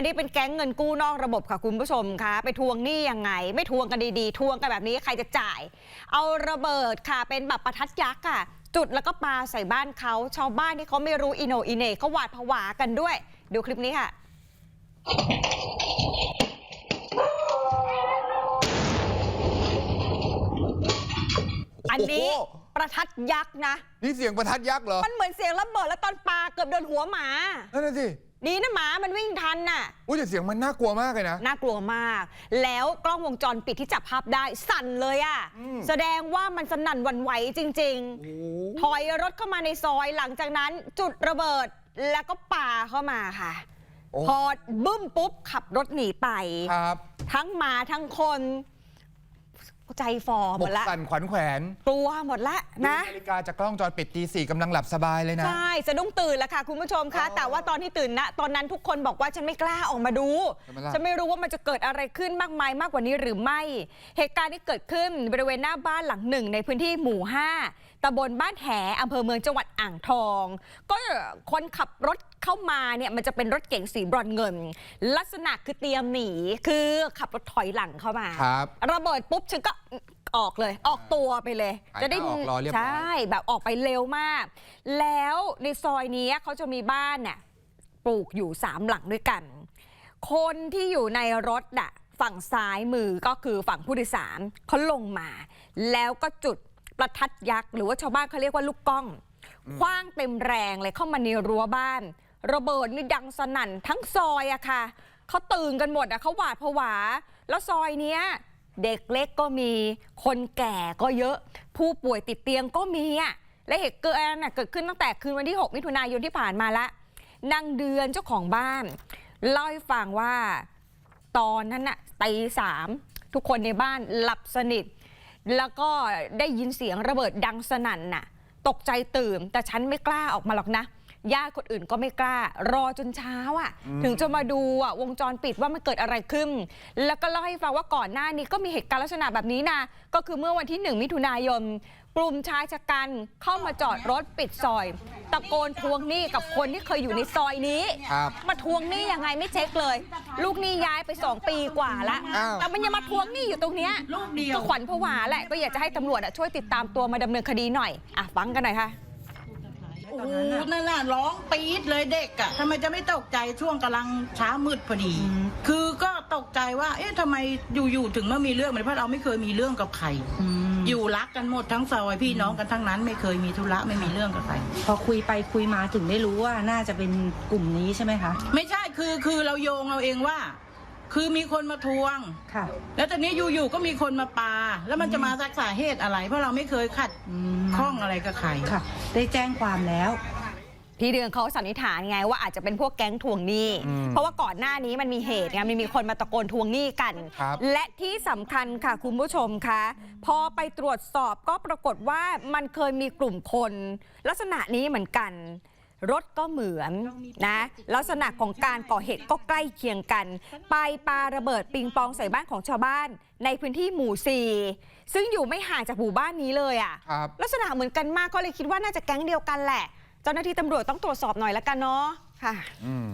นนี้เป็นแก๊งเงินกู้นอกระบบค่ะคุณผู้ชมคะไปทวงหนี้ยังไง ไม่ทวงกันดีๆ ทวงกันแบบนี้ใครจะจ่าย เอาระเบิดค่ะเป็นแบบประทัดยักษ์ค่ะจุดแล้วก็ปาใส่บ้านเขาชาวบ้านที่เขาไม่รู้อิโหนอิเหน่เขาหวาดผวากันด้วย ดูคลิปนี้ค่ะอันนี้โอ้โหประทัดยักษ์นะ นี่เสียงประทัดยักษ์เหรอ มันเหมือนเสียงระเบิดแล้วตอนปาเกือบโดนหัวหมา นั่นน่ะสิ ดีนะหมามันวิ่งทันน่ะ อุ้ยแต่เสียงมันน่ากลัวมากเลยนะ น่ากลัวมาก แล้วกล้องวงจรปิดที่จับภาพได้สั่นเลยอะ่ะ อืม แสดงว่ามันสนั่นหวันไหวจริง โอ้ๆถอยรถเข้ามาในซอยหลังจากนั้นจุดระเบิดแล้วก็ป่าเข้ามาค่ะ โอ้พอบึ้มปุ๊บขับรถหนีไป ครับ ทั้งหมาทั้งคน ใจฟอหบมกดละสั่นขวัญแขวนกลัวหมดละนะนาฬิกาจากกล้องจอปิดตีสี่กำลังหลับสบายเลยนะ ใช่สะดุ้งตื่นแล้วค่ะคุณผู้ชมคะอ๋อแต่ว่าตอนที่ตื่นนะ ตอนนั้นทุกคนบอกว่าฉันไม่กล้าออกมาดู ทำไมล่ะ ฉันไม่รู้ว่ามันจะเกิดอะไรขึ้นมากมายมากกว่านี้หรือไม่ เหตุการณ์ที่เกิดขึ้นบริเวณหน้าบ้านหลังหนึ่ง ในพื้นที่หมู่ 5ตำบลบ้านแหอำเภอเมืองจังหวัดอ่างทอง ก็คนขับรถเข้ามาเนี่ยมันจะเป็นรถเก๋งสีบรอนเงิน ลักษณะคือเตรียมหนีคือขับรถถอยหลังเข้ามา ครับ ระเบิดปุ๊บฉันก็ออกเลย ออกตัวไปเลยหายจะได้หน้าออกรอเรียบร้อย ใช่แบบออกไปเร็วมาก แล้วในซอยนี้เขาจะมีบ้านน่ะปลูกอยู่สามหลังด้วยกัน คนที่อยู่ในรถน่ะฝั่งซ้ายมือก็คือฝั่งผู้โดยสารเขาลงมา แล้วก็จุดประทัดยักษ์ หรือว่าชาวบ้านเขาเรียกว่าลูกกล้องคว้างเต็มแรงเลยเข้ามาในรั้วบ้าน ระเบิดนี่ดังสนั่นทั้งซอยอะค่ะเขาตื่นกันหมดอะเขาหวาดผวา แล้วซอยเนี้ยเด็กเล็กก็มีคนแก่ก็เยอะ ผู้ป่วยติดเตียงก็มีอะและเหตุเกิดน่ะเกิดขึ้นตั้งแต่คืนวันที่ 6 มิถุนายนที่ผ่านมาละนางเดือนเจ้าของบ้านเล่าให้ฟังว่าตอนนั้นน่ะตีสามทุกคนในบ้านหลับสนิท แล้วก็ได้ยินเสียงระเบิดดังสนั่นน่ะ ตกใจตื่นแต่ฉันไม่กล้าออกมาหรอกนะ ญาติคนอื่นก็ไม่กล้า รอจนเช้าอะ ถึงจะมาดูอะวงจรปิดว่ามันเกิดอะไรขึ้น แล้วก็เล่าให้ฟังว่าก่อนหน้านี้ก็มีเหตุการณ์ลักษณะแบบนี้นะก็คือเมื่อวันที่ 1 มิถุนายนกลุ่มชายชะกันเข้ามาจอดรถปิดซอย ตะโกนทวงหนี้กับคนที่เคยอยู่ในซอยนี้ ครับมาทวงหนี้ยังไงไม่เช็คเลย ลูกหนี้ย้ายไป 2 ปีกว่าละอ้าว แต่มันยังมาทวงหนี้อยู่ตรงเนี้ยลูกเดียวก็ขวัญผวาแหละก็อยากจะให้ตำรวจอะช่วยติดตามตัวมาดำเนินคดีหน่อยอะฟังกันหน่อยค่ะ โอ้โหนั่นน่ะร้องปี๊ดเลยเด็กอะทำไมจะไม่ตกใจช่วงกำลังเช้ามืดพอดี คือก็ตกใจว่า เอ๊ะทำไมอยู่ๆถึงมามีเรื่องเหมือนเพราะเราไม่เคยมีเรื่องกับใคร อยู่รักกันหมดทั้งซอยพี่น้องกันทั้งนั้นไม่เคยมีธุระไม่มีเรื่องกับใคร พอคุยไปคุยมาถึงได้รู้ว่าน่าจะเป็นกลุ่มนี้ใช่ไหมคะ ไม่ใช่คือคือเราโยงเอาเองว่า คือมีคนมาทวง ค่ะ แล้วตอนนี้อยู่ๆก็มีคนมาปา แล้วมันจะมาสักสาเหตุอะไร เพราะเราไม่เคยขัดอืมข้องอะไรกับใคร ค่ะ ได้แจ้งความแล้ว พี่เดือนเขาสันนิษฐานไงว่าอาจจะเป็นพวกแก๊งทวงหนี้ อืมเพราะว่าก่อนหน้านี้มันมีเหตุไงมันมีคนมาตะโกนทวงหนี้กัน ครับ และที่สำคัญค่ะคุณผู้ชมคะพอไปตรวจสอบก็ปรากฏว่ามันเคยมีกลุ่มคน ลักษณะนี้เหมือนกัน รถก็เหมือนนะลักษณะของการก่อเหตุก็ใกล้เคียงกัน ไปปาระเบิดปิงปองใส่บ้านของชาวบ้าน ในพื้นที่หมู่สี่ซึ่งอยู่ไม่ห่างจากหมู่บ้านนี้เลยอะครับลักษณะเหมือนกันมากก็เลยคิดว่าน่าจะแก๊งเดียวกันแหละ เจ้าหน้าที่ตำรวจต้องตรวจสอบหน่อยละกันเนาะค่ะอืม